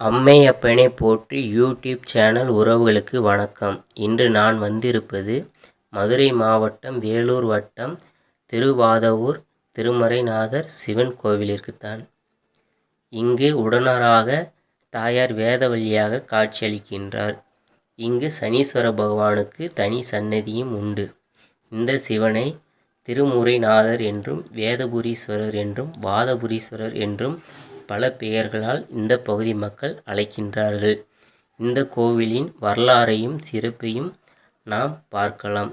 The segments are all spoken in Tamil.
அம்மையப்பனை போற்றி யூடியூப் சேனல் உறவுகளுக்கு வணக்கம். இன்று நான் வந்திருப்பது மதுரை மாவட்டம் வேலூர் வட்டம் திருவாதவூர் திருமறைநாதர் சிவன் கோவிலிற்குத்தான். இங்கு உடனராக தாயார் வேதவல்லியாக காட்சியளிக்கின்றார். இங்கு சனீஸ்வர பகவானுக்கு தனி சன்னதியும் உண்டு. இந்த சிவனை திருமுறைநாதர் என்றும் வேதபுரீஸ்வரர் என்றும் வாதபுரீஸ்வரர் என்றும் பல பெயர்களால் இந்த பகுதி மக்கள் அழைக்கின்றார்கள். இந்த கோவிலின் வரலாறையும் சிறப்பையும் நாம் பார்க்கலாம்.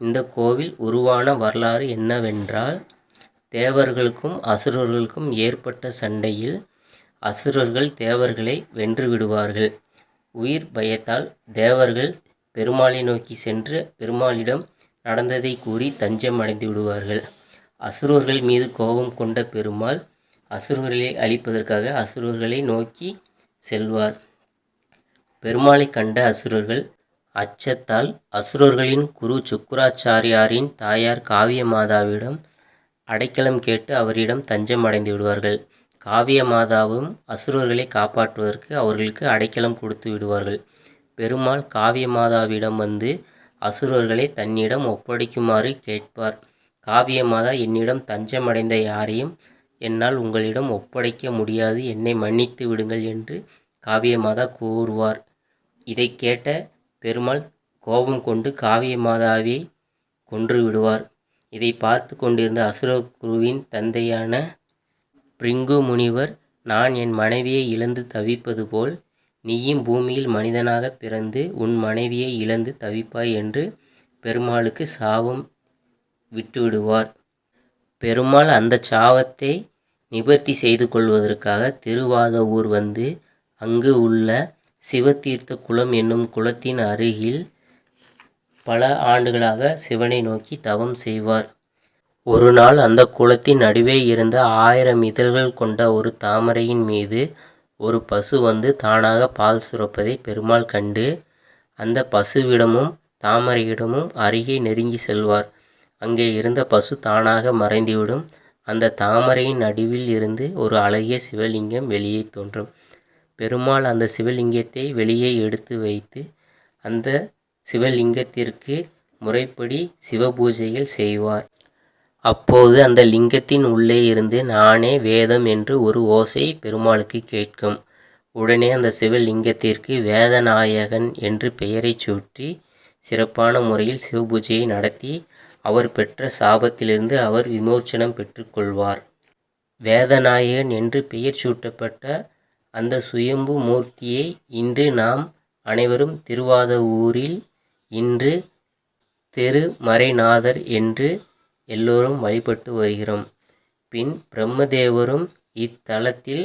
இந்த கோவில் உருவான வரலாறு என்னவென்றால் தேவர்களுக்கும் அசுரர்களுக்கும் ஏற்பட்ட சண்டையில் அசுரர்கள் தேவர்களை வென்று விடுவார்கள் உயிர் பயத்தால் தேவர்கள் பெருமாளை நோக்கி சென்று பெருமாளிடம் நடந்ததை கூறி தஞ்சம் அடைந்து விடுவார்கள் அசுரர்கள் மீது கோபம் கொண்ட பெருமாள் அசுரர்களை அழிப்பதற்காக அசுரர்களை நோக்கி செல்வார். பெருமாளை கண்ட அசுரர்கள் அச்சத்தால் அசுரர்களின் குரு சுக்கராச்சாரியாரின் தாயார் காவிய மாதாவிடம் அடைக்கலம் கேட்டு அவரிடம் தஞ்சம் அடைந்து விடுவார்கள். காவிய மாதாவும் அசுரர்களை காப்பாற்றுவதற்கு அவர்களுக்கு அடைக்கலம் கொடுத்து விடுவார்கள். பெருமாள் காவிய மாதாவிடம் வந்து அசுரர்களை தன்னிடம் ஒப்படைக்குமாறு கேட்பார். காவிய மாதா என்னிடம் தஞ்சமடைந்த யாரையும் என்னால் உங்களிடம் ஒப்படைக்க முடியாது. என்னை மன்னித்து விடுங்கள் என்று காவியமாதா கூறுவார். இதை கேட்ட பெருமாள் கோபம் கொண்டு காவியமாதாவை கொன்று விடுவார். இதை பார்த்து கொண்டிருந்த அசுரகுருவின் தந்தையான பிரிங்கு முனிவர் நான் என் மனைவியை இழந்து தவிப்பது போல் நீயும் பூமியில் மனிதனாக பிறந்து உன் மனைவியை இழந்து தவிப்பாய் என்று பெருமாளுக்கு சாபம் விட்டுவிடுவார். பெருமாள் அந்த சாபத்தை நிவர்த்தி செய்து கொள்வதற்காக திருவாத ஊர் வந்து அங்கு உள்ள சிவதீர்த்த குளம் என்னும் குளத்தின் அருகில் பல ஆண்டுகளாக சிவனை நோக்கி தவம் செய்வார். ஒரு நாள் அந்த குளத்தின் நடுவே இருந்த ஆயிரம் இதழ்கள் கொண்ட ஒரு தாமரையின் மீது ஒரு பசு வந்து தானாக பால் சுரப்பதை பெருமாள் கண்டு அந்த பசுவிடமும் தாமரையிடமும் அருகே நெருங்கி செல்வார். அங்கே இருந்த பசு தானாக மறைந்துவிடும். அந்த தாமரையின் நடுவில் இருந்து ஒரு அழகிய சிவலிங்கம் வெளியே தோன்றும். பெருமாள் அந்த சிவலிங்கத்தை வெளியே எடுத்து வைத்து அந்த சிவலிங்கத்திற்கு முறைப்படி சிவபூஜைகள் செய்வார். அப்போது அந்த லிங்கத்தின் உள்ளே இருந்து நானே வேதம் என்று ஒரு ஓசை பெருமாளுக்கு கேட்கும். உடனே அந்த சிவலிங்கத்திற்கு வேதநாயகன் என்று பெயரைச் சூட்டி சிறப்பான முறையில் சிவபூஜையை நடத்தி அவர் பெற்ற சாபத்திலிருந்து அவர் விமோச்சனம் பெற்றுக்கொள்வார். வேதநாயகன் என்று பெயர் சூட்டப்பட்ட அந்த சுயம்பு மூர்த்தியை இன்று நாம் அனைவரும் திருவாத ஊரில் இன்று தெரு மறைநாதர் என்று எல்லோரும் வழிபட்டு வருகிறோம். பின் பிரம்மதேவரும் இத்தலத்தில்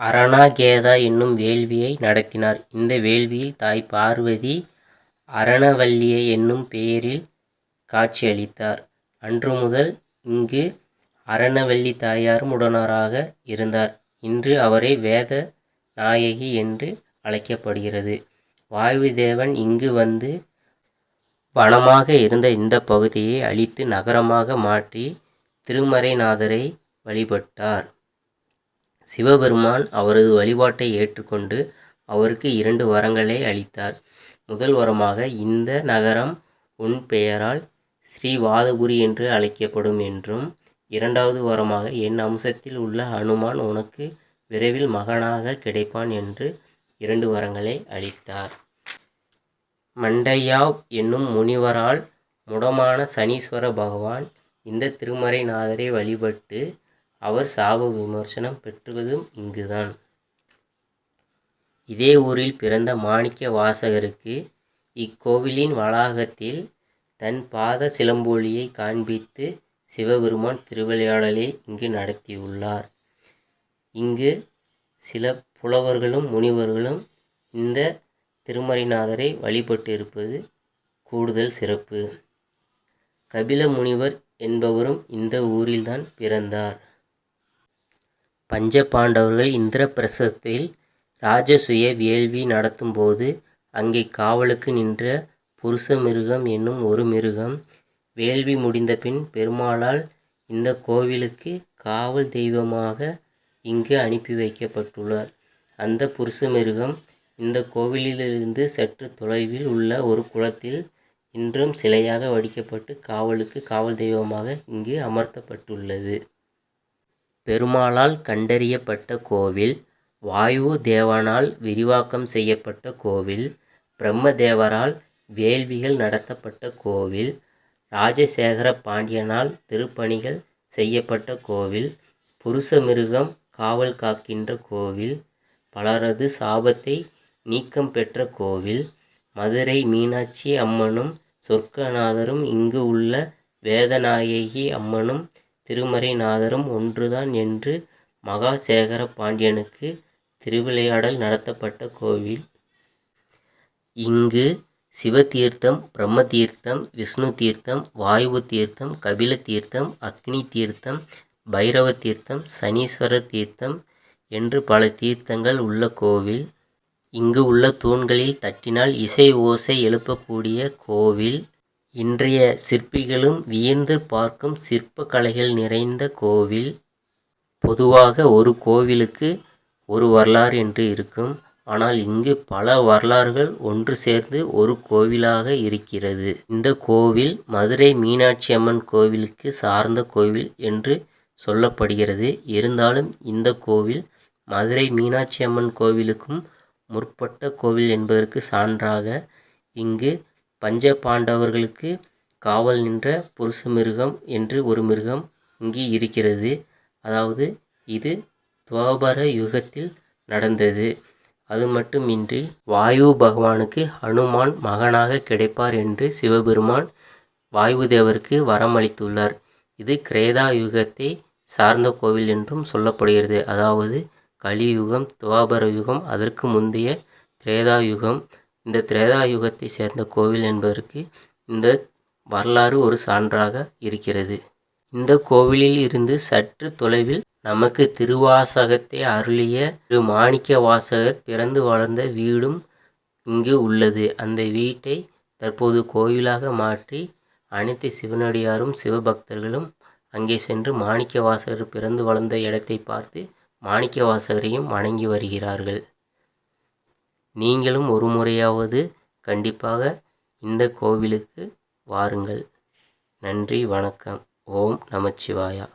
அரணாகேதா என்னும் வேள்வியை நடத்தினார். இந்த வேள்வியில் தாய் பார்வதி அரணவல்லியை என்னும் பெயரில் காட்சியளித்தார். அன்று முதல் இங்கு அரணவல்லி தாயாரும் உடனராக இருந்தார். இன்று அவரை வேத நாயகி என்று அழைக்கப்படுகிறது. வாயு தேவன் இங்கு வந்து வனமாக இருந்த இந்த பகுதியை அழித்து நகரமாக மாற்றி திருமறைநாதரை வழிபட்டார். சிவபெருமான் அவரது வழிபாட்டை ஏற்றுக்கொண்டு அவருக்கு இரண்டு வரங்களை அளித்தார். முதல் வரமாக இந்த நகரம் உன் பெயரால் ஸ்ரீவாதபுரி என்று அழைக்கப்படும் என்றும் இரண்டாவது வரமாக என் அம்சத்தில் உள்ள ஹனுமான் உனக்கு விரைவில் மகனாக கிடைப்பான் என்று இரண்டு வரங்களை அளித்தார். மண்டையாவ் என்னும் முனிவரால் முடமான சனீஸ்வர பகவான் இந்த திருமறை நாதரை வழிபட்டு அவர் சாப விமர்சனம் பெற்றுவதும் இங்குதான். இதே ஊரில் பிறந்த மாணிக்க வாசகருக்கு இக்கோவிலின் வளாகத்தில் தன் பாத சிலம்பொலியை காண்பித்து சிவபெருமான் திருவிளையாடலை இங்கு நடத்தியுள்ளார். இங்கு சில புலவர்களும் முனிவர்களும் இந்த திருமறைநாதரை வழிபட்டு இருப்பது கூடுதல் சிறப்பு. கபில முனிவர் என்பவரும் இந்த ஊரில்தான் பிறந்தார். பஞ்ச பாண்டவர்கள் இந்திரபிரசத்தில் ராஜசுய வேள்வி நடத்தும்போது அங்கே காவலுக்கு நின்ற புருஷ மிருகம் என்னும் ஒரு மிருகம். வேள்வி முடிந்தபின் பெருமாளால் இந்த கோவிலுக்கு காவல் தெய்வமாக இங்கு அனுப்பி வைக்கப்பட்டுள்ளார். அந்த புருஷ மிருகம் இந்த கோவிலிலிருந்து சற்று தொலைவில் உள்ள ஒரு குளத்தில் இன்றும் சிலையாக வடிக்கப்பட்டு காவலுக்கு காவல் தெய்வமாக இங்கு அமர்த்தப்பட்டுள்ளது. பெருமாளால் கண்டறியப்பட்ட கோவில் வாயு தேவனால் விரிவாக்கம் செய்யப்பட்ட கோவில் பிரம்மதேவரால் வேள்விகள் நடத்தப்பட்ட கோவில் ராஜசேகர பாண்டியனால் திருப்பணிகள் செய்யப்பட்ட கோவில் புருஷமிருகம் காவல் காக்கின்ற கோவில் பலரது சாபத்தை நீக்கம் பெற்ற கோவில் மதுரை மீனாட்சி அம்மனும் சொர்க்கநாதரும் இங்கு உள்ள வேதநாயகி அம்மனும் திருமறைநாதரும் ஒன்றுதான் என்று மகாசேகர பாண்டியனுக்கு திருவிளையாடல் நடத்தப்பட்ட கோவில். இங்கு சிவதீர்த்தம் பிரம்ம தீர்த்தம் விஷ்ணு தீர்த்தம் வாயு தீர்த்தம் கபில தீர்த்தம் அக்னி தீர்த்தம் பைரவ தீர்த்தம் சனீஸ்வரர் தீர்த்தம் என்று பல தீர்த்தங்கள் உள்ள கோவில். இங்கு உள்ள தூண்களில் தட்டினால் இசை ஓசை எழுப்பக்கூடிய கோவில். இன்றைய சிற்பிகளும் வியந்து பார்க்கும் சிற்ப கலைகள் நிறைந்த கோவில். பொதுவாக ஒரு கோவிலுக்கு ஒரு வரலாறு என்று இருக்கும். ஆனால் இங்கு பல வரலாறுகள் ஒன்று சேர்ந்து ஒரு கோவிலாக இருக்கிறது. இந்த கோவில் மதுரை மீனாட்சி அம்மன் கோவிலுக்கு சார்ந்த கோவில் என்று சொல்லப்படுகிறது. இருந்தாலும் இந்த கோவில் மதுரை மீனாட்சி அம்மன் கோவிலுக்கும் முற்பட்ட கோவில் என்பதற்கு சான்றாக இங்கு பஞ்ச பாண்டவர்களுக்கு காவல் நின்ற புருஷ மிருகம் என்று ஒரு மிருகம் இங்கு இருக்கிறது. அதாவது இது துவாபர யுகத்தில் நடந்தது. அது மட்டுமின்றி வாயு பகவானுக்கு ஹனுமான் மகனாக கிடைப்பார் என்று சிவபெருமான் வாயுதேவருக்கு வரமளித்துள்ளார். இது கிரேதா யுகத்தை சார்ந்த கோவில் என்றும் சொல்லப்படுகிறது. அதாவது கலியுகம் துவாபர யுகம் அதற்கு முந்தைய திரேதா யுகம். இந்த திரேதா யுகத்தை சேர்ந்த கோவில் என்பதற்கு இந்த வரலாறு ஒரு சான்றாக இருக்கிறது. இந்த கோவிலில் இருந்து சற்று தொலைவில் நமக்கு திருவாசகத்தை அருளிய திரு மாணிக்க வாசகர் பிறந்து வளர்ந்த வீடும் இங்கு உள்ளது. அந்த வீட்டை தற்போது கோவிலாக மாற்றி அனைத்து சிவனடியாரும் சிவபக்தர்களும் அங்கே சென்று மாணிக்க வாசகர் பிறந்து வளர்ந்த இடத்தை பார்த்து மாணிக்க வாசகரையும் வணங்கி வருகிறார்கள். நீங்களும் ஒரு முறையாவது கண்டிப்பாக இந்த கோவிலுக்கு வாருங்கள். நன்றி வணக்கம். ஓம் நமச்சிவாயா.